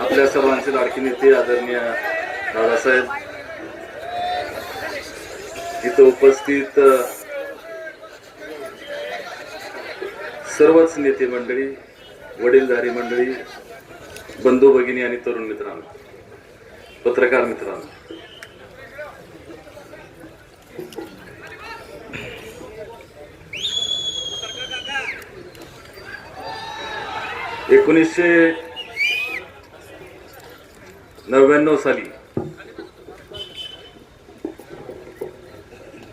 आपल्या सर्वांचे लाडकी नेते आदरणीय दादासाहेब. इथं उपस्थित सर्वच नेते मंडळी वडीलधारी मंडळी बंधू भगिनी आणि तरुण मित्रांनो पत्रकार मित्रांनो. एकोणीसशे नव्याण्णव साली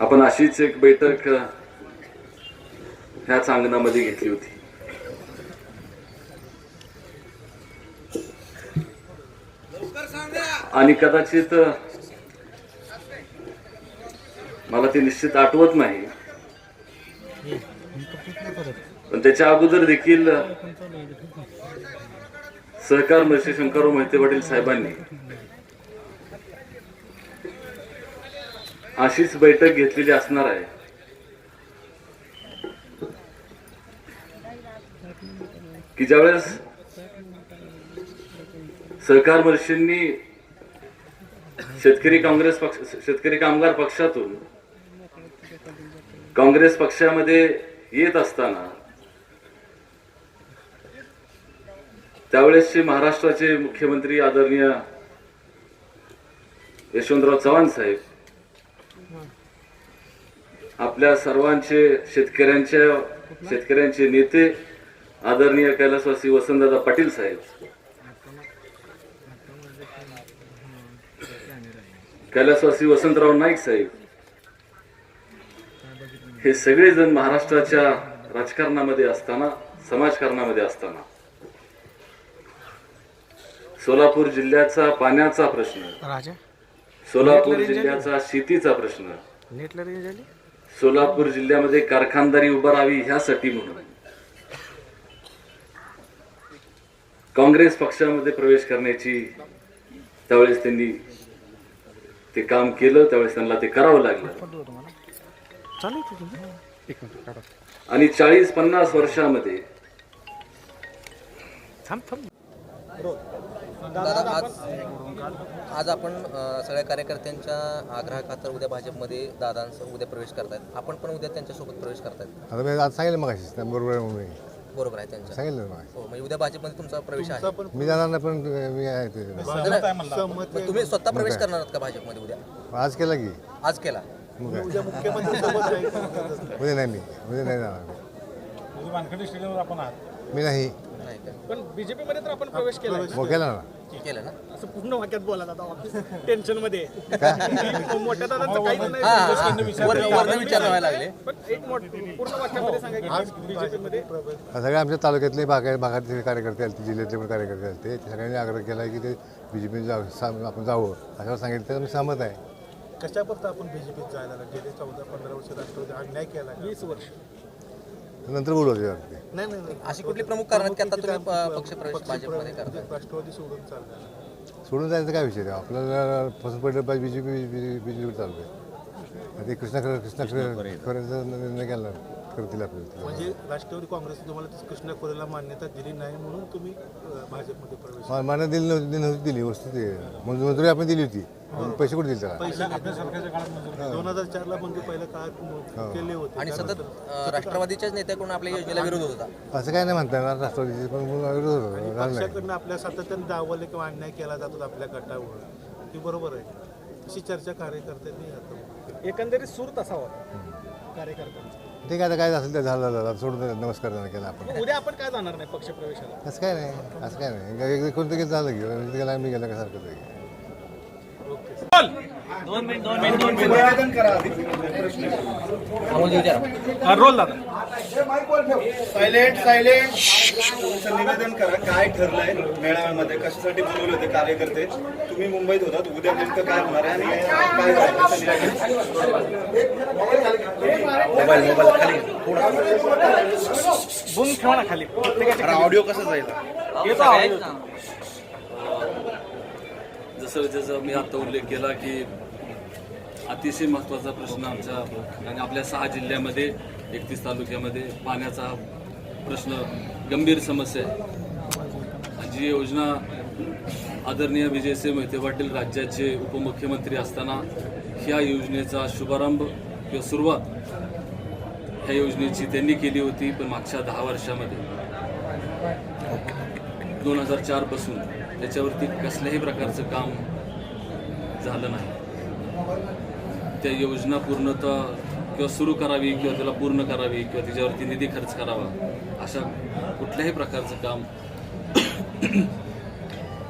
आपण अशीच एक बैठक ह्याच अंगणामध्ये घेतली होती. आणि कदाचित मला ते निश्चित आठवत नाही. पण त्याच्या अगोदर देखील सहकार मंत्री शंकरराव मोहिते पाटील साहेबांनी अशीच बैठक घेतलेली असणार आहे. की ज्यावेळेस सहकार महर्षींनी शेतकरी काँग्रेस पक्ष शेतकरी कामगार पक्षातून काँग्रेस पक्षामध्ये येत असताना त्यावेळेसचे महाराष्ट्राचे मुख्यमंत्री आदरणीय यशवंतराव चव्हाण साहेब आपल्या सर्वांचे शेतकऱ्यांच्या शेतकऱ्यांचे नेते आदरणीय कैलासवासी वसंतदादा पाटील साहेब. कैलासवासी वसंतराव नाईक साहेब हे सगळेजण महाराष्ट्राच्या राजकारणामध्ये असताना समाजकारणामध्ये असताना सोलापूर जिल्ह्याचा पाण्याचा प्रश्न. सोलापूर जिल्ह्याचा शेतीचा प्रश्न. सोलापूर जिल्ह्यामध्ये कारखानदारी उभा राहावी ह्यासाठी म्हणून. काँग्रेस पक्षामध्ये प्रवेश करण्याची त्यावेळेस त्यांनी ते काम केलं त्यावेळेस त्यांना ते करावं लागलं. आणि चाळीस पन्नास वर्षामध्ये दादा आज आज आपण सगळ्या कार्यकर्त्यांच्या आग्रहाखातर उद्या भाजपमध्ये दादांसह उद्या प्रवेश करतायत. आपण पण उद्या त्यांच्यासोबत प्रवेश करतायत. आता मी आज सांगितलं मग बरोबर आहे म्हणून. मी बरोबर आहे त्यांच्या सांगितलं मग हो म्हणजे उद्या भाजपमध्ये तुमचा प्रवेश आहे. मी जाणार नाही पण मी आहे ते. मग तुम्ही स्वतः प्रवेश करणार आहात का भाजपमध्ये उद्या? आज केला की. आज केला. मग काय? उद्या नाही मी उद्या नाही जाणार. मी. वानखडे स्टेडियमवर आपण आहात. मी नाही. नाही का? पण बीजेपी मध्ये तर आपण प्रवेश केला मग केला ना. केलं ना. असं पूर्ण वाक्यात बोला दादा ऑफिस टेन्शनमध्ये. मोठ्या दादांचं काहीच नाही. हा हा, हा वर वर्ण विचार व्हायला लागले. पण एक मोठ पूर्ण वाक्यामध्ये सांगा की बीजेपी मध्ये आता सगळे आमच्या तालुक्यातले भागा भागातले कार्यकर्ते आले जिल्ह्यातले पण कार्यकर्ते आले ते सगळ्यांनी आग्रह केला की ते बी जे पी आपण जावं. असं सांगितलं तर मी सहमत आहे. कशापुरतं आपण बीजेपीत जायला लागलो? गेले चौदा पंधरा वर्ष राष्ट्रवादी अन्याय केला? वीस वर्ष. नंतर बोलू नाही नाही नाही. अशी कुठली प्रमुख कारण आहेत की आता तुम्ही प- पक्षप्रवेश भाजपमध्ये करताय? राष्ट्रवादी सोडून चालला सोडून जायचं काय विषय आहे आपल्याला पसंत पडलं पाहिजे B J P B J P चालू आहे ते कृष्णा कृष्णा खरेचा निर्णय केला करतील आपल्याला. म्हणजे राष्ट्रवादी काँग्रेस तुम्हाला तसं कृष्णा खोरेला मान्यता दिली नाही म्हणून तुम्ही अं, भाजपमध्ये प्रवेश मा- मान्य दिली नव्हती दिली नव्हती दिली. वस्तू ते मंजू- मंजुरी आपण दिली होती. पैसे कुठे दिले त्याला पैसे दोन हजार चारला म्हणजे पहिल्या काळात म- केले होते आणि सतत अ, राष्ट्रवादीच्याच नेत्याकडून आपल्या योजनेला विरोध होत होता असं काय नाही म्हणता येणार राष्ट्रवादीचे पण विरोध होता झालं नाही पक्षाकडनं आपल्या सातत्याने दावले किंवा अन्याय केला जातो आपल्या गटावर ही बरोबर आहे अशी चर्चा कार्यकर्त्यांनी आता एकंदरीत सूर तसा होता कार्यकर्त्यांचा आहे आता काय असेल ते झालं झालं सोडून. नमस्कार त्यांना केला आपण उद्या आपण काय जाणार नाही पक्षप्रवेशाला असं काय नाही असं काय नाही कोणतं गेलं झालं की म्हणजे गेला मी गेला का सारखं आहे अमोल विचारा रोल दादा सायलेंट सायलेंट तुमचं निवेदन करा काय ठरलंय मेळाव्यामध्ये कशासाठी बोलवले होते कार्यकर्ते तुम्ही मुंबईत होतात उद्या नेमकं काय होणार आहे आणि काय झालं मोबाईल मोबाईल खाली. बूम ठेवा ना खाली प्रत्येकाच्या ऑडिओ कसं येतो आवाज. जसं जसं मी आता उल्लेख केला की अतिशय महत्त्वाचा प्रश्न आमच्या आणि आपल्या सहा जिल्ह्यामध्ये एकतीस तालुक्यामध्ये पाण्याचा प्रश्न गंभीर समस्या आहे. जी योजना आदरणीय विजयसिंह मोहिते पाटील राज्याचे उपमुख्यमंत्री असताना ह्या योजनेचा शुभारंभ किंवा सुरुवात ह्या योजनेची त्यांनी केली होती पण मागच्या दहा वर्षामध्ये दोन हजार चारपासून त्याच्यावरती कसल्याही प्रकारचं काम झालं नाही. त्या योजना पूर्णतः किंवा सुरू करावी किंवा त्याला पूर्ण करावी किंवा त्याच्यावरती निधी खर्च करावा अशा कुठल्याही प्रकारचं काम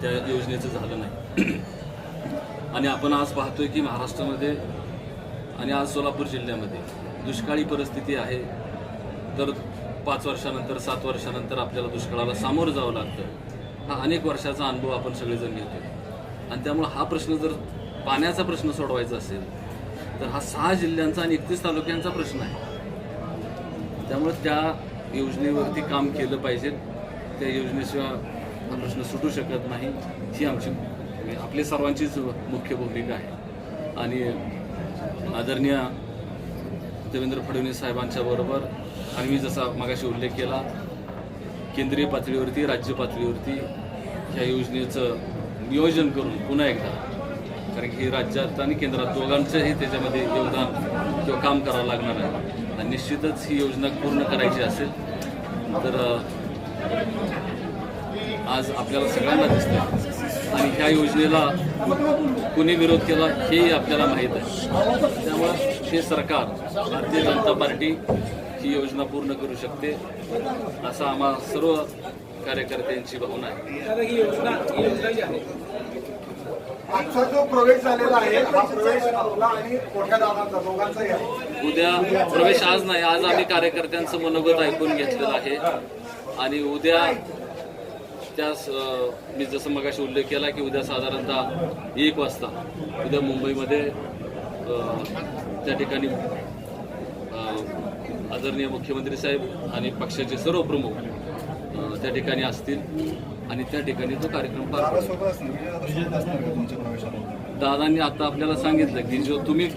त्या योजनेचं झालं नाही. आणि आपण आज पाहतोय की महाराष्ट्रामध्ये आणि आज सोलापूर जिल्ह्यामध्ये दुष्काळी परिस्थिती आहे. तर पाच वर्षानंतर सात वर्षानंतर आपल्याला दुष्काळाला सामोरं जावं लागतं. हा अनेक वर्षाचा अनुभव आपण सगळेजण घेतो आणि त्यामुळं हा प्रश्न जर पाण्याचा प्रश्न सोडवायचा असेल तर हा सहा जिल्ह्यांचा आणि एकतीस तालुक्यांचा प्रश्न आहे. त्यामुळे त्या योजनेवरती काम केलं पाहिजे. त्या योजनेशिवाय हा प्रश्न सुटू शकत नाही. ही आमची म्हणजे आपली सर्वांचीच मुख्य भूमिका आहे. आणि आदरणीय देवेंद्र फडणवीस साहेबांच्या बरोबर आणि मी जसा मागाशी उल्लेख केला केंद्रीय पातळीवरती राज्य पातळीवरती ह्या योजनेचं नियोजन करून पुन्हा एकदा कारण की राज्यात आणि केंद्रात दोघांचंही त्याच्यामध्ये योगदान किंवा काम करावं लागणार आहे. आणि निश्चितच ही योजना पूर्ण करायची असेल तर आज आपल्याला सगळ्यांना दिसतं आणि ह्या योजनेला कुणी विरोध केला हेही आपल्याला माहीत आहे. त्यामुळं हे सरकार भारतीय जनता पार्टी ही योजना पूर्ण करू शकते असा आम्हा सर्व कार्यकर्त्यांची भावना आहे. आजचा जो प्रवेश झालेला आहे हा प्रवेश आपला आणि मोठ्या दादांचा दोघांचाही आहे. उद्या प्रवेश आज नाही आज आम्ही कार्यकर्त्यांचं मनोगत ऐकून घेतलेलं आहे. आणि उद्या त्या मी जसं मगाशी उल्लेख केला की उद्या साधारणतः एक वाजता उद्या मुंबईमध्ये त्या ठिकाणी आदरणीय मुख्यमंत्री साहेब आणि पक्षाचे सर्व प्रमुख त्या ठिकाणी असतील आणि त्या ठिकाणी तो कार्यक्रम पार दादांनी आता आपल्याला सांगितलं की जो तुम्ही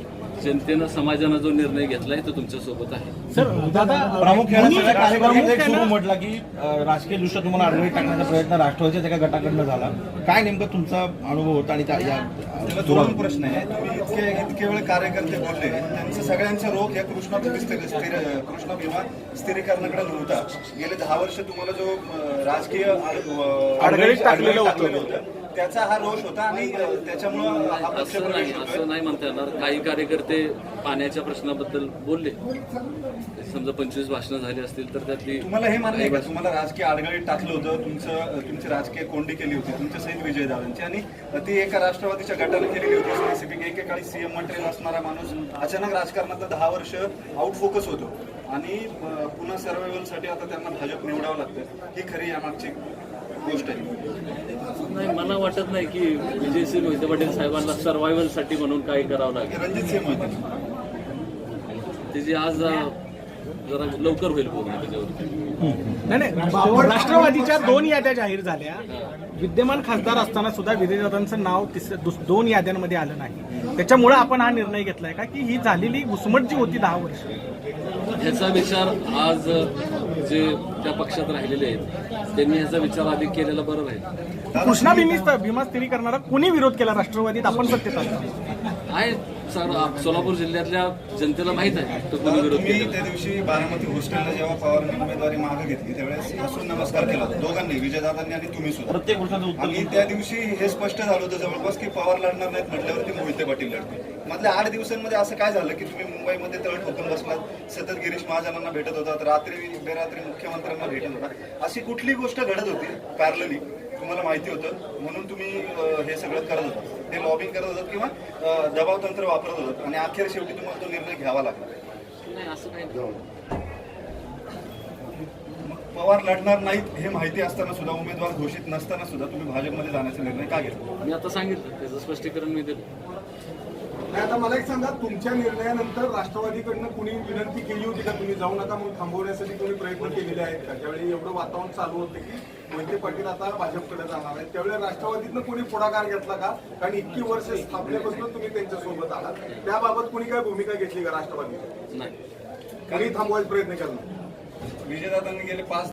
जनतेनं समाजानं जो निर्णय घेतलाय तो तुमच्यासोबत आहे. सर दादा प्रामुख्याने सगळ्या एक सुरू म्हटला की अं, राजकीय दृष्ट्या तुम्हाला आडवळी टाकण्याचा प्रयत्न राष्ट्रवादीच्या एका गटाकडनं झाला. काय नेमकं तुमचा अनुभव होता आणि त्या- या त्याला दोन प्रश्न आहे तुम्ही इतके इतके वेळ कार्यकर्ते बोलले. त्यांचं सगळ्यांचा रोख या कृष्णा स्थिर स्थिर कृष्णा भीमा स्थिरीकरणाकडे नव्हता. गेले दहा वर्ष तुम्हाला जो अं, राजकीय आड- अडगळीत टाकलेलं होतं. त्याचा हा रोष होता आणि त्याच्यामुळं हा पक्ष असं नाही प्रवेश होतोय असं नाही म्हणता येणार. काही कार्यकर्ते पाण्याच्या प्रश्नाबद्दल बोलले. समजा पंचवीस भाषणं झाली असतील तर त्यातली तुम्हाला हे मान्य आहे का? तुम्हाला राजकीय आडगळीत टाकलं होतं. तुमचं तुमची राजकीय कोंडी केली होती. तुमच्या सहित विजयदादांची आणि ती एका राष्ट्रवादीच्या गटाने केलेली होती. स्पेसिफिक एकेकाळी सीएम मंत्री असणारा माणूस अचानक राजकारणात दहा वर्ष आउट फोकस होतो. आणि अं, पुन्हा सर्वायवलसाठी आता त्यांना भाजप निवडावं लागतं ही खरी यामागची गोष्ट आहे. नाही मला वाटत नाही की विजयसिंह मोहिते पाटील साहेबांना सर्व्हायव्हलसाठी म्हणून काही करावं लागेल. मोहिते त्याची आज जरा लवकर होईल पूर्ण त्याच्यावरती. नाही नाही राष्ट्रवादीच्या दोन याद्या जाहीर झाल्या. विद्यमान खासदार असताना सुद्धा विजयदादांचं नाव तिस दुस- दोन याद्यांमध्ये आलं नाही. त्याच्यामुळे आपण हा निर्णय घेतलाय का की ही झालेली घुसमट जी होती दहा वर्ष. ह्याचा विचार आज जे त्या पक्षात राहिलेले आहेत त्यांनी ह्याचा विचार अधिक केलेला बरं राहील. कृष्णा भीमी स्थिरीकरणाला कोणी विरोध केला राष्ट्रवादीत? आपण सत्तेत आहे सोलापूर जिल्ह्यातल्या जनतेला माहीत आहे त्या दिवशी बारामती हॉस्टेलला जेव्हा पवारांनी उमेदवारी मागे घेतली त्यावेळेस हसून नमस्कार केला होता. दोघांनी विजयदादांनी आणि तुम्ही सुद्धा. प्रत्येक आणि त्या दिवशी हे स्पष्ट झालं होतं जवळपास की पवार लढणार नाहीत म्हटल्यावरती मोहिते पाटील लढते मधल्या आठ दिवसांमध्ये असं काय झालं की तुम्ही मुंबईमध्ये तळ ठोकून बसलात सतत गिरीश महाजनांना भेटत होतात रात्री बेरात्री मुख्यमंत्र्यांना भेटत होता. अशी कुठली गोष्ट घडत होती? पॅरलली तुम्हाला माहिती होतं. म्हणून तुम्ही हे सगळं करत होता. ते लॉबिंग करत होतात किंवा दबाव तंत्र वापरत होतात. आणि अखेर शेवटी तुम्हाला तो निर्णय घ्यावा लागला. नाही असं काही नाही. पवार लढणार नाहीत हे माहिती असताना सुद्धा उमेदवार घोषित नसताना सुद्धा तुम्ही भाजपमध्ये जाण्याचा निर्णय का घेतला? मी आता सांगितलं त्याचं स्पष्टीकरण मी दिलं. नाही आता मला एक सांगा तुमच्या निर्णयानंतर राष्ट्रवादीकडनं कुणी विनंती केली होती का तुम्ही जाऊ नका म्हणून थांबवण्यासाठी कोणी प्रयत्न केलेले आहेत का? ज्यावेळी एवढं वातावरण चालू होतं की मोहिते पाटील आता भाजपकडे जाणार आहेत त्यावेळी राष्ट्रवादीतनं कोणी पुढाकार घेतला का? कारण इतकी वर्ष स्थापनेपासून तुम्ही त्यांच्यासोबत आहात. त्याबाबत कुणी काय भूमिका घेतली का राष्ट्रवादी नाही. कोणी थांबवायचा प्रयत्न केला विजयदादांनी गेले पाच